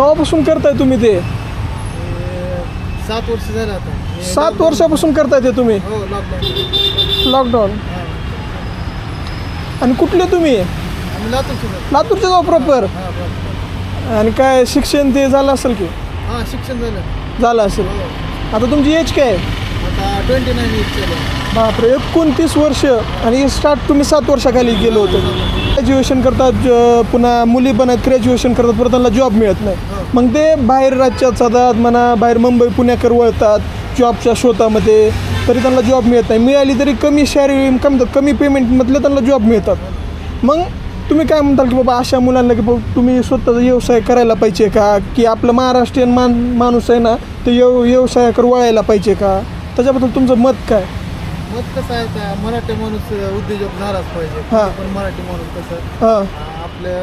केव्हापासून करताय तुम्ही ते? सात वर्ष झालं आता. सात वर्षापासून करताय ते तुम्ही? हो लॉकडाऊन लॉकडाऊन आणि कुठले तुम्ही? आम्ही लातूर सुद्धा लातूरचे जाऊ प्रॉपर. आणि काय शिक्षण ते झालं असेल की? हा शिक्षण झालं. झालं असेल. हो. आता तुमची एज काय आहे? आता ट्वेंटी नाईन बापरे एकोणतीस वर्ष आणि स्टार्ट तुम्ही सात वर्षाखाली गेलो होतं. ग्रॅज्युएशन करतात ज- पुन्हा मुली पण आहेत ग्रॅज्युएशन करतात परत त्यांना जॉब मिळत नाही. मग ते बाहेर राज्यात जातात म्हणा बाहेर मुंबई पुण्याकर वळतात जॉबच्या शोधामध्ये तरी त्यांना जॉब मिळत नाही. मिळाली तरी कमी शहरी कमी कमी पेमेंटमधले त्यांना जॉब मिळतात. मग तुम्ही काय म्हणताल की बाबा अशा मुलांना की बाबा तुम्ही स्वतःचा व्यवसाय करायला पाहिजे का? की आपलं महाराष्ट्रीयन मान माणूस आहे ना ते व्यव व्यवसायाकडे वळायला पाहिजे का? त्याच्याबद्दल तुमचं मत काय? मत कसं आहे का मराठी माणूस उद्योजक झालाच पाहिजे हा. पण मराठी माणूस कसं हां आपल्या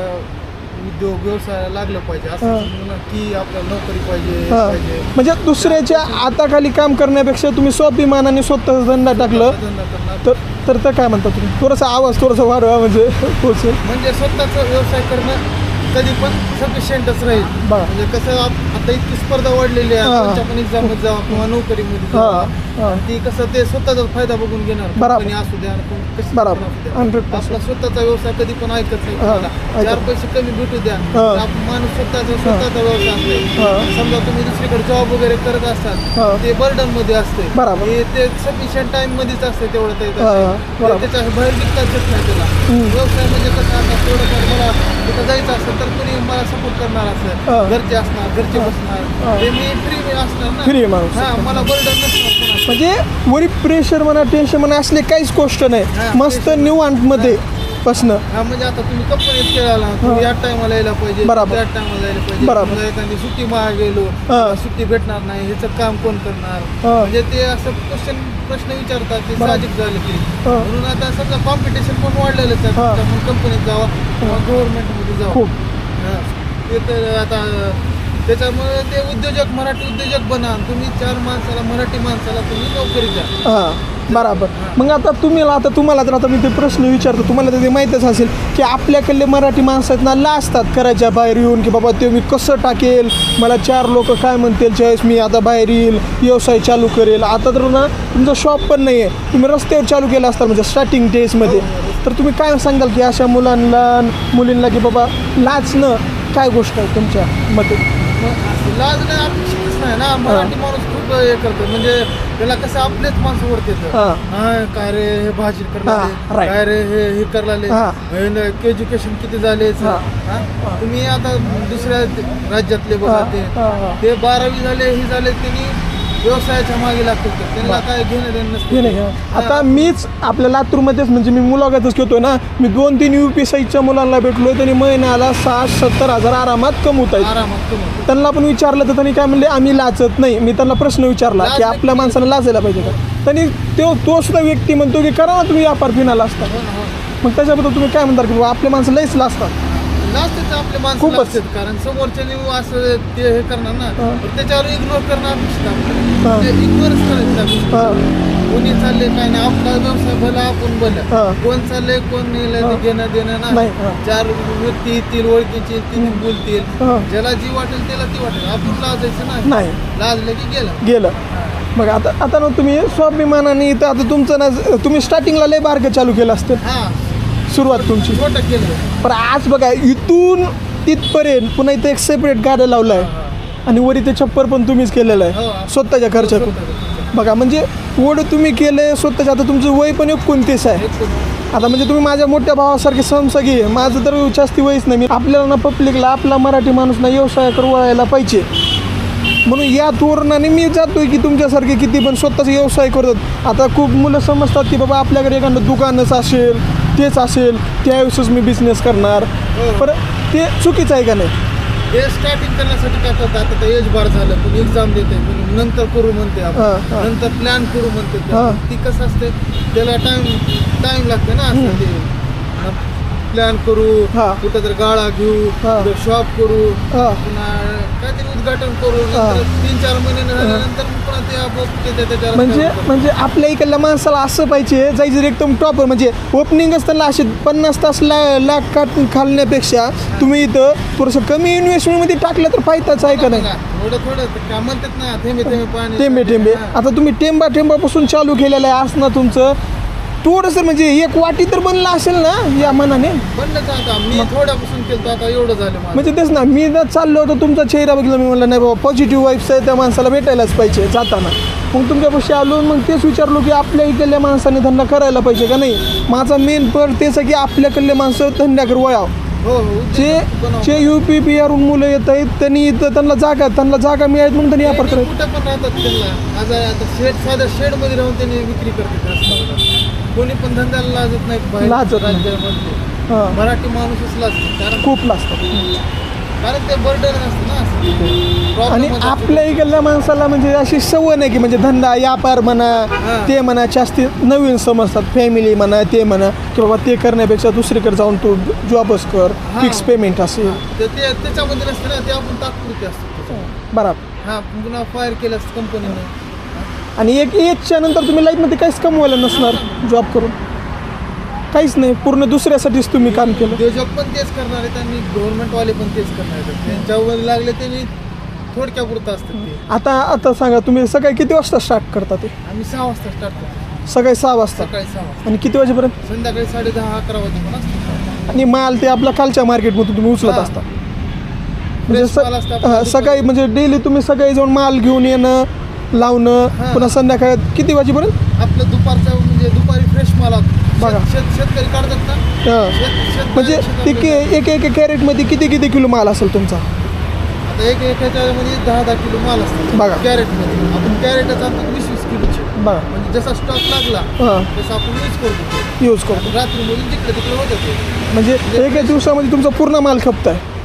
उद्योग व्यवसायाला लागलं पाहिजे. असं की आपल्याला नोकरी पाहिजे हा. पाहिजे म्हणजे दुसऱ्याच्या हाताखाली काम करण्यापेक्षा तुम्ही स्वाभिमानाने स्वतःचा धंदा टाकलं धंदा करणार. तर तर तर काय म्हणता तुम्ही थोडासा आवाज थोडासा वाढवा म्हणजे पोचेल म्हणजे स्वतःचा व्यवसाय करणं कधी पण सफिशियंटच राहील. म्हणजे कसं आप- आता इतकी स्पर्धा वाढलेली आहे हा. कोणत्या पण एक्झाममध्ये जावा किंवा नोकरीमध्ये हा, जावा हा. ती कसं ते स्वतःचा फायदा बघून घेणार बराबर. कंपनी असू द्या कोण- कशी बराबर. पण असू द्या. 100%. आपला स्वतःचा व्यवसाय कधी पण ऐकत नाही हा, कोणाला. ऐकत चार पैसे कमी भेटू द्या हा. तर आपण माणूस स्वतःचा स्वतःचा व्यवसाय हा. असते समजा तुम्ही दुसरीकडे जॉब वगैरे करत हा. असतात ते बर्डनमध्ये असते बराबर. हे ते सफिशियंट टाइम मध्येच असते तेवढं ते हा, बराबर. त्याच्या बाहेर निघताच येत नाही त्याला हम्म. व्यवसाय म्हणजे कसं आता थोडंफार मला तिथं जायचं असेल तर कोणी मला सपोर्ट करणार हा. असेल घरचे असणार घरचे हा. बसणार ते मी फ्री असणार ना Free माणूस. हा मला बर्डन नसणार. म्हणजे वरी प्रेशर म्हणा टेन्शन म्हणा असले काहीच गोष्ट नाही मस्त pressure. निवांतमध्ये बसणं हा म्हणजे आता तुम्ही कंपनीत खेळाला तुम्ही या टायमाला यायला पाहिजे बराबर. त्या टायमाला यायला पाहिजे बराबर. समजा एखादी सुट्टी मागे गेलो हा. सुट्टी भेटणार नाही ह्याचं काम कोण करणार हा. म्हणजे ते असं क्वेश्चन प्रश्न विचारतात ते बराबर. साहजिक झालं की हा. म्हणून आता समजा कॉम्पिटिशन पण वाढलेलंच आहे हा. कंपनीत जावा किंवा गव्हर्नमेंटमध्ये जावा खूप. ते तर आता त्याच्यामुळे ते उद्योजक मराठी उद्योजक बना. तुम्ही चार माणसाला मराठी माणसाला तुम्ही नोकरी द्या. हां बराबर. मग आता तुम्ही आता तुम्हाला जर आता मी ते प्रश्न विचारतो. तुम्हाला तर ते माहीतच असेल की आपल्याकडले मराठी माणसं आहेत ना लाजतात करायच्या बाहेर येऊन की बाबा ते मी कसं टाकेल? मला चार लोक काय म्हणतील? ज्यावेळेस मी आता बाहेर येईल व्यवसाय चालू करेल. आता तर ना तुमचं शॉप पण नाही आहे तुम्ही रस्त्यावर चालू केलं असता म्हणजे स्टार्टिंग डेजमध्ये तर तुम्ही काय सांगाल की अशा मुलांना मुलींना की बाबा लाजणं काय गोष्ट आहे तुमच्या मते मग असं लाज नाही अपेक्षितच नाही ना मराठी माणूस खूप हे करतो म्हणजे त्याला कसं आपलेच माणसं हा. काय रे हे भाजी करणार. काय रे हे हे करलाले हा. एज्युकेशन किती झाले? तुम्ही आता दुसऱ्या राज्यातले बघा ते. ते बारावी झाले हे झाले त्यांनी व्यवसायाच्या मागे लागतात त्यांना बा. काय घेणं देणं नसतं. नाही का? हा. आता मीच आपल्या लातूरमध्येच म्हणजे मी मुलाखतच घेतोय ना मी दोन तीन यू पी साईजच्या मुलांना भेटलोय त्यांनी महिन्याला साठ सत्तर हजार आरामात कमवत आहेत आरामात. त्यांना पण विचारलं तर त्यांनी काय म्हणले आम्ही लाचत नाही मी त्यांना प्रश्न विचारला की आपल्या. माणसाला लाजायला पाहिजे का त्यांनी तो तो सुद्धा व्यक्ती म्हणतो की करा ना तुम्ही व्यापार फिनाला असता हो हो. मग त्याच्याबद्दल तुम्ही काय म्हणता की बाबा आपल्या माणसं लईच लाजतात लाजतेच आपले माणसं खूपच. लाजतात कारण समोरच्या असं ते हे करणार ना हा. तर त्याच्यावर इग्नोर करणं अपेक्षित हा. आपल्याला. इग्नोरच करायचं. हां कोणी चालले काय नाही आपला व्यवसाय भला आपण हा. भला कोण चाललंय कोण नाही हा. ते घेणं देणं नाही, नाही. चार व्यक्ती येतील ओळखीचे येतील हम्म. बोलतील. ज्याला जी वाटेल त्याला ती वाटेल आपण लाजायचं नाही नाही लाजलं की गेलं गेलं मग आता आता ना तुम्ही स्वाभिमानाने इथं आता तुमचं ना तुम्ही स्टार्टिंगला लय बारकं चालू केलं असतं हा सुरुवात तुमची. पण आज बघा इथून तिथपर्यंत पुन्हा इथं एक सेपरेट गाड्या लावलाय. आणि वर इथे छप्पर पण तुम्हीच केलेलं हो, आहे. आपण- स्वतःच्या खर्चातून. बघा म्हणजे ओढ तुम्ही केले स्वतःच्या आता तुमचं वय पण एकोणतीस आहे. आता म्हणजे तुम्ही माझ्या मोठ्या भावासारखे समसगी आहे. माझं तर जास्ती वयच नाही. मी आपल्याला ना पब्लिकला आपला मराठी माणूस ना व्यवसायाकडे वळायला पाहिजे. म्हणून या धोरणाने मी जातोय की तुमच्यासारखे किती पण स्वतःचा व्यवसाय करतात. आता खूप मुलं समजतात की बाबा आपल्याकडे एखादं दुकानच असेल तेच असेल त्यावेळेसच मी बिझनेस करणार हो. पण ते चुकीचं आहे का नाही हे स्टार्टिंग करण्यासाठी काय करतात आता एज बार झालं कोणी एक्झाम देते कोणी नंतर करू म्हणते हा, आपण हा. नंतर प्लॅन करू म्हणते ते. हा. ती कसं असते त्याला टाइम टाइम लागते ना असं ते प्लॅन करू हा. कुठं तर गाळा घेऊ हा. शॉप करू हा. पुन्हा काहीतरी उद्घाटन करून. नंतर तीन चार महिने झाल्यानंतर मग पुन्हा ते आपोआप ते- ते- त्याच्यावर म्हणजे. म्हणजे आपल्या इकडल्या माणसाला असं पाहिजे जायचं एकदम टॉपर म्हणजे ओपनिंगच त्यांना असे पन्नास तास ला लाख काट घालण्यापेक्षा तुम्ही इथं थोडंसं कमी इन्व्हेस्टमेंटमध्ये टाकलं तर फायदाच आहे का नाही थोडं थोडं काय म्हणतात ना थेंबे थेंबे पाणी टेंबे टेंबे. आता तुम्ही टेंबा टेंबापासून चालू केलेलं आहे असणं तुमचं थोडंसं म्हणजे एक वाटी तर बनलं असेल ना या मनाने? बनलंच आता? मी थोड्यापासून केलं आता एवढं झालं माझं. म्हणजे तेच ना मी जर चाललो होतो तुमचा चेहरा बघितला मी म्हणलं नाही बाबा पॉझिटिव्ह वाईब्स आहे त्या माणसाला भेटायलाच पाहिजे जाताना. मग तुमच्यापाशी आलो मग तेच विचारलो की आपल्या इकडल्या माणसाने धंदा करायला पाहिजे का नाही? माझा मेन पर तेच आहे की आपल्याकडले माणसं धंद्याकडे वळावं. जे. जे यू पी बिहारून मुलं येत आहेत त्यांनी इथं त्यांना जागा त्यांना जागा मिळाली म्हणून त्यांनी वापर करायचा कुठं पण राहतात त्यांना आज आता शेड साध्या शेडमध्ये राहून त्यांनी विक्री करतात रस्त्यावर. कोणी पण धंद्याला लाजत नाही बाहेर लाजत नाही. राज्यामध्ये हां मराठी माणूसच लाजतो कारण खूप लागतं कारण ते बर्डन असतं ना असं. Problem आणि. आपल्या इकडल्या माणसाला म्हणजे अशी सवय नाही की म्हणजे धंदा व्यापार म्हणा. ते म्हणा जास्ती नवीन समजतात फॅमिली म्हणा ते म्हणा की बाबा ते करण्यापेक्षा दुसरीकडे जाऊन तू जॉबच कर हां. फिक्स पेमेंट असेल ते ते- त्याच्यामध्ये नसतं ना ते आपण तात्पुरते असतो. बरोबर. हा पुन्हा फायर केलं असतं कंपनीने आणि एक एजच्या नंतर तुम्ही लाईफमध्ये काहीच कमवायला नसणार जॉब करून. काहीच नाही पूर्ण दुसऱ्यासाठीच तुम्ही काम केलं. उद्योजक पण तेच करणार आहेत आणि गव्हर्नमेंटवाले पण तेच करणार आहेत. त्यांच्यावर लागले त्यांनी थोडक्यापुरतं असतं ते. आता आता सांगा तुम्ही सकाळी किती वाजता स्टार्ट करता ते? आम्ही सहा वाजता स्टार्ट करतो. सकाळी सहा वाजता? सकाळी सहा वाजता. आणि किती वाजेपर्यंत? संध्याकाळी साडे दहा अकरा वाजेपर्यंत आणि माल ते आपल्या खालच्या मार्केटमधून तुम्ही उचलत हां. असता. म्हणजे Fresh माल असतं स- आपलं हां, सकाळी म्हणजे डेली तुम्ही सकाळी जाऊन माल घेऊन येणं लावणं हां. पुन्हा संध्याकाळी किती वाजेपर्यंत? आपलं दुपारचं म्हणजे दुपारी फ्रेश माल असतो. बघा. शेत- शेत- शेतकरी काढतात ना? हां. म्हणजे ते के एक एक कॅरेटमध्ये किती किती किलो माल असेल तुमचा? आता एक एक ह्याच्यामध्ये दहा दहा किलो माल असतो बघा. कॅरेटमध्ये. आपण कॅरेटच आणतो वीस वीस किलोचे. बघा. म्हणजे जसा स्टॉक लागला हां. तसं आपण यूज करतो यूज करतो रात्रीमधून जिकडे तिकडे होतं ते म्हणजे एका दिवसामध्ये तुमचा पूर्ण माल खपत आहे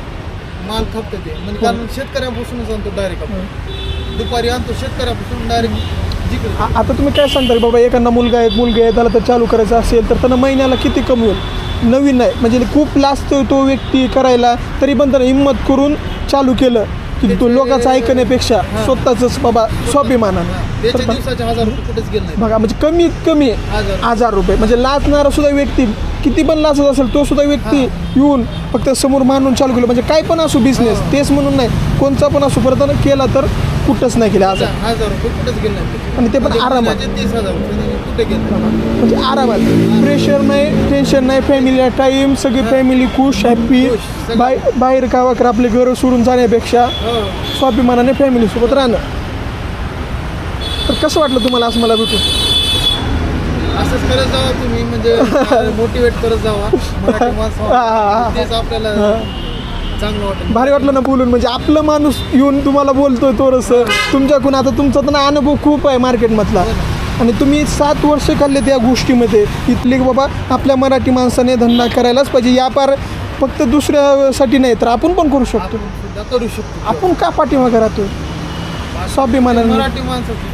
माल खपतं ते. म्हणजे कारण शेतकऱ्यापासूनच आणतो डायरेक्ट आपण. दुपारी आणतो शेतकऱ्यापासून डायरेक्ट आ- आता तुम्ही काय सांगता की बाबा एखादा मुलगा आहे मुलगा आहे त्याला तर चालू करायचं असेल तर त्यांना महिन्याला किती कमवेल? नवीन नाही. म्हणजे खूप लाजतोय तो व्यक्ती करायला तरी पण त्यानं हिंमत करून चालू केलं की तो लोकांचं ऐकण्यापेक्षा स्वतःच बाबा स्वाभिमानानं. तर त्याचे पण- दिवसाचे हजार रुपये कुठेच गेले नाही बघा म्हणजे कमीत कमी हजार. हजार रुपये. म्हणजे लाचणारा सुद्धा व्यक्ती किती पण लाचत असेल तो सुद्धा व्यक्ती येऊन फक्त समोर मानून चालू केलं. म्हणजे काय पण असू बिझनेस तेच म्हणून नाही. कोणचा पण असू परत केला तर कुठंच नाही केला. नाही. आणि ते पण म्हणजे आरामात. म्हणजे आरामात. प्रेशर नाही टेन्शन नाही फॅमिलीला टाईम सगळी फॅमिली खुश सगळं. बाय बाहेर गावाकडे आपले घर सोडून जाण्यापेक्षा हो. स्वाभिमानाने फॅमिलीसोबत राहणं. तर कसं वाटलं तुम्हाला असं मला भेटून? असंच करत जावा तुम्ही म्हणजे मोटिवेट करत जावा. मराठी हा, हा, हा. माणसं तेच आपल्याला हा. चांगलं वाटेल. भारी वाटलं ना बोलून म्हणजे आपलं माणूस येऊन तुम्हाला बोलतोय थोडंसं. तुमच्याकडून आता तुमचा तर ना अनुभव खूप आहे मार्केटमधला. आणि तुम्ही सात वर्ष खाल्ले त्या गोष्टीमध्ये. इथले की बाबा आपल्या मराठी माणसाने धंदा करायलाच पाहिजे. व्यापार फक्त दुसऱ्यासाठी नाही तर आपण पण करू शकतो. करू शकतो. आपण का पाठीमागे राहतो स्वाभिमानाने. मराठी माणसाची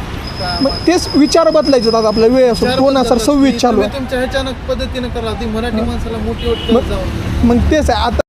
मग तेच विचार बदलायचे आता आपला वेळ असो चार दोन हजार सव्वीस असते. चालू आहे. तुमच्या ह्याच्यानं पद्धतीनं करा ती मराठी माणसाला जावा मग तेच आहे आता